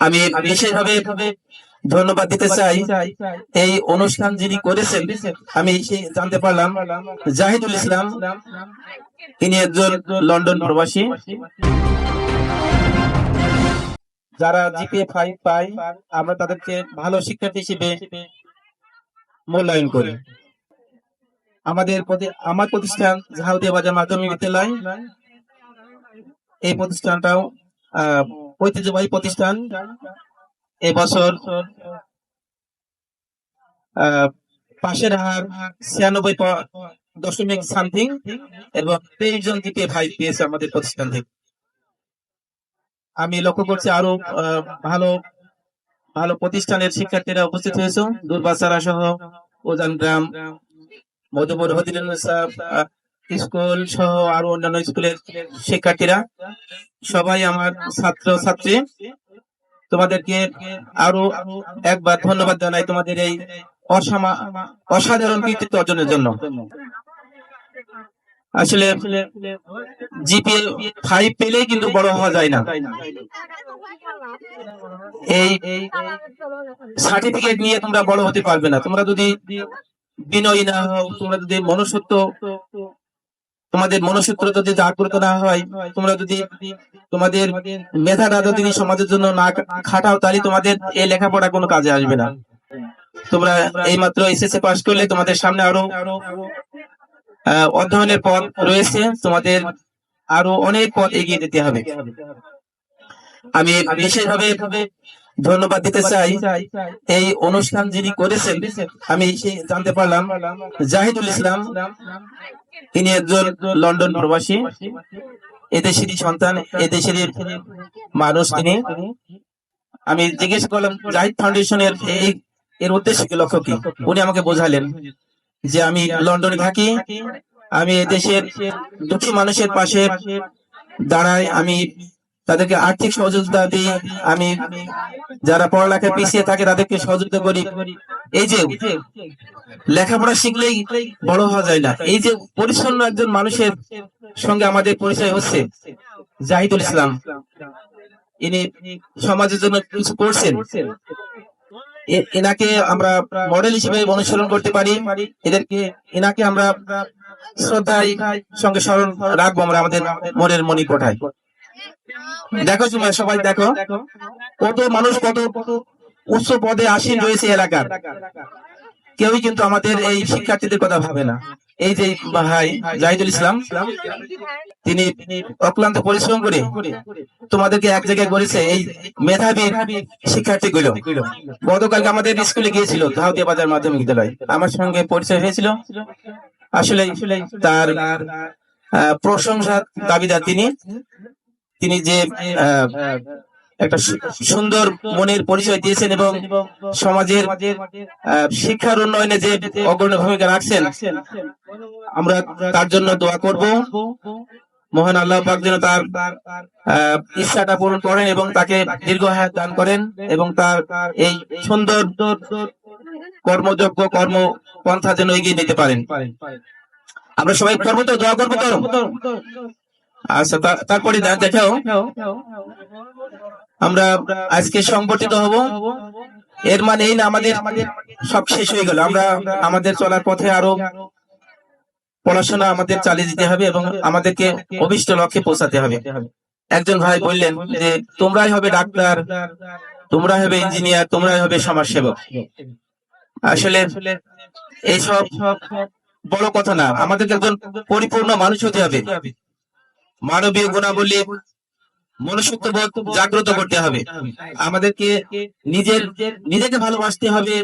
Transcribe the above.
আমি বিশেষভাবে ধন্যবাদ দিতে চাই। এই অনুষ্ঠান যিনি করেছেন আমি জানতে পারলাম। জাহিদুল ইসলাম তিনি একজন লন্ডন প্রবাসী। যারা জিপিএ ফাইভ পায় আমরা তাদেরকে ভালো শিক্ষার্থী হিসেবে মূল্যায়ন করি। আমাদের প্রতি- আমার প্রতিষ্ঠান জাহাউদিয়া বাজার মাধ্যমিক বিদ্যালয়। এই প্রতিষ্ঠানটাও আহ, ঐতিহ্যবাহী প্রতিষ্ঠান এবছর পাশের হার ছিয়ানব্বই দশমিক সামথিং এবং তেইশ জন জিপিএ ভাই পেয়েছে আমাদের প্রতিষ্ঠান থেকে। আমি লক্ষ্য করছি আরও ভালো ভালো প্রতিষ্ঠানের শিক্ষার্থীরা উপস্থিত হয়েছে। দুর্বাসারা সহ, ওজান গ্রাম, মধুপুর হদিরুন্নেসা স্কুল সহ আরও অন্যান্য স্কুলের শিক্ষার্থীরা, সবাই আমার ছাত্র ছাত্রী তোমাদেরকে আরও একবার ধন্যবাদ জানাই তোমাদের এই অসাধারণ কৃতিত্ব অর্জনের জন্য। আসলে জিপিএ ফাইভ পেলেই কিন্তু বড় হওয়া যায় না। এই সার্টিফিকেট নিয়ে তোমরা বড় হতে পারবে না। তোমরা যদি বিনয়ী না হও, তোমরা যদি মনুষ্যত্ব তোমাদের মনুষ্যত্ব যদি জাগ্রত না হয়, তোমরা যদি তোমাদের মেধাটা যদি সমাজের জন্য না খাটাও, তাহলে তোমাদের এই লেখাপড়া কোনো কাজে আসবে না। তোমরা এই মাত্র এসএসসি পাশ করলে তোমাদের সামনে আরও অধ্যয়নের পথ রয়েছে। তোমাদের আরও অনেক পথ এগিয়ে দিতে হবে। আমি বিশেষভাবে ধন্যবাদ দিতে চাই। এই অনুষ্ঠান যিনি করেছেন, আমি জানতে পারলাম, জাহিদুল ইসলাম। তিনি একজন লন্ডন প্রবাসী। এদেশেরই সন্তান, এদেশেরই মানুষ তিনি। আমি জিজ্ঞেস করলাম, জাহিদ ফাউন্ডেশনের এই, এর উদ্দেশ্য কি, লক্ষ্য কি? উনি আমাকে বোঝালেন যে আমি লন্ডনে থাকি, আমি এদেশের দুঃখী মানুষের পাশে দাঁড়াই, আমি তাদেরকে আর্থিক সহযোগিতা দিই, আমি যারা পড়ালেখা পিছিয়ে থাকে তাদেরকে সহযোগিতা করি। এই যে লেখাপড়া শিখলেই বড় হওয়া যায় না। এই যে পরিচ্ছন্ন একজন মানুষের সঙ্গে আমাদের পরিচয় হচ্ছে, জাহিদুল ইসলাম। ইনি সমাজের জন্য কিছু করছেন। এনাকে আমরা মডেল হিসেবে অনুসরণ করতে পারি। এদেরকে, এনাকে আমরা শ্রদ্ধায় সঙ্গে স্মরণ রাখব আমরা আমাদের মনের মনি কোঠায় দেখো তোমরা সবাই দেখো। কত মানুষ কত উচ্চ পদে আসীন রয়েছে এলাকার। কেউই কিন্তু আমাদের এই শিক্ষার্থীদের কথা ভাবে না। এই যে ভাই জাহিদুল ইসলাম তিনি অক্লান্ত পরিশ্রম করে তোমাদেরকে এক জায়গায় করেছে এই মেধাবী শিক্ষার্থী গুলো গতকালকে আমাদের স্কুলে গিয়েছিল ধাউতিয়া বাজার মাধ্যমিক বিদ্যালয়। আমার সঙ্গে পরিচয় হয়েছিল। আসলে তার আহ, প্রশংসার দাবিদার তিনি। তিনি যে একটা সুন্দর মনের পরিচয় দিয়েছেন এবং সমাজের শিক্ষার উন্নয়নে যে অগ্রণী ভূমিকা রাখছেন, আমরা তার জন্য দোয়া করব। মহান আল্লাহ পাক যেন তার ইচ্ছাটা পূরণ করেন এবং তাকে দীর্ঘ হায়াত দান করেন এবং তার এই সুন্দর কর্মযোগ্য কর্ম পন্থা যেন এগিয়ে নিতে পারেন। আমরা সবাই করব তো দোয়া করব তো আচ্ছা তারপরে দেখাও। আমরা আজকে সংগঠিত হব। এর মানে এই না আমাদের সব শেষ হয়ে গেল। আমরা আমাদের চলার পথে আরও পড়াশোনা আমাদের চালিয়ে যেতে হবে এবং আমাদেরকে অভিষ্ট লক্ষ্যে পৌঁছাতে হবে। একজন ভাই বললেন যে, তোমরাই হবে ডাক্তার, তোমরাই হবে ইঞ্জিনিয়ার, তোমরাই হবে সমাজসেবক। আসলে এইসব বড় কথা না। আমাদেরকে একজন পরিপূর্ণ মানুষ হতে হবে। মানবীয় গুণাবলী মনুষ্যত্ব বোধ জাগ্রত করতে হবে। আমাদেরকে নিজের নিজেকে ভালোবাসতে হবে।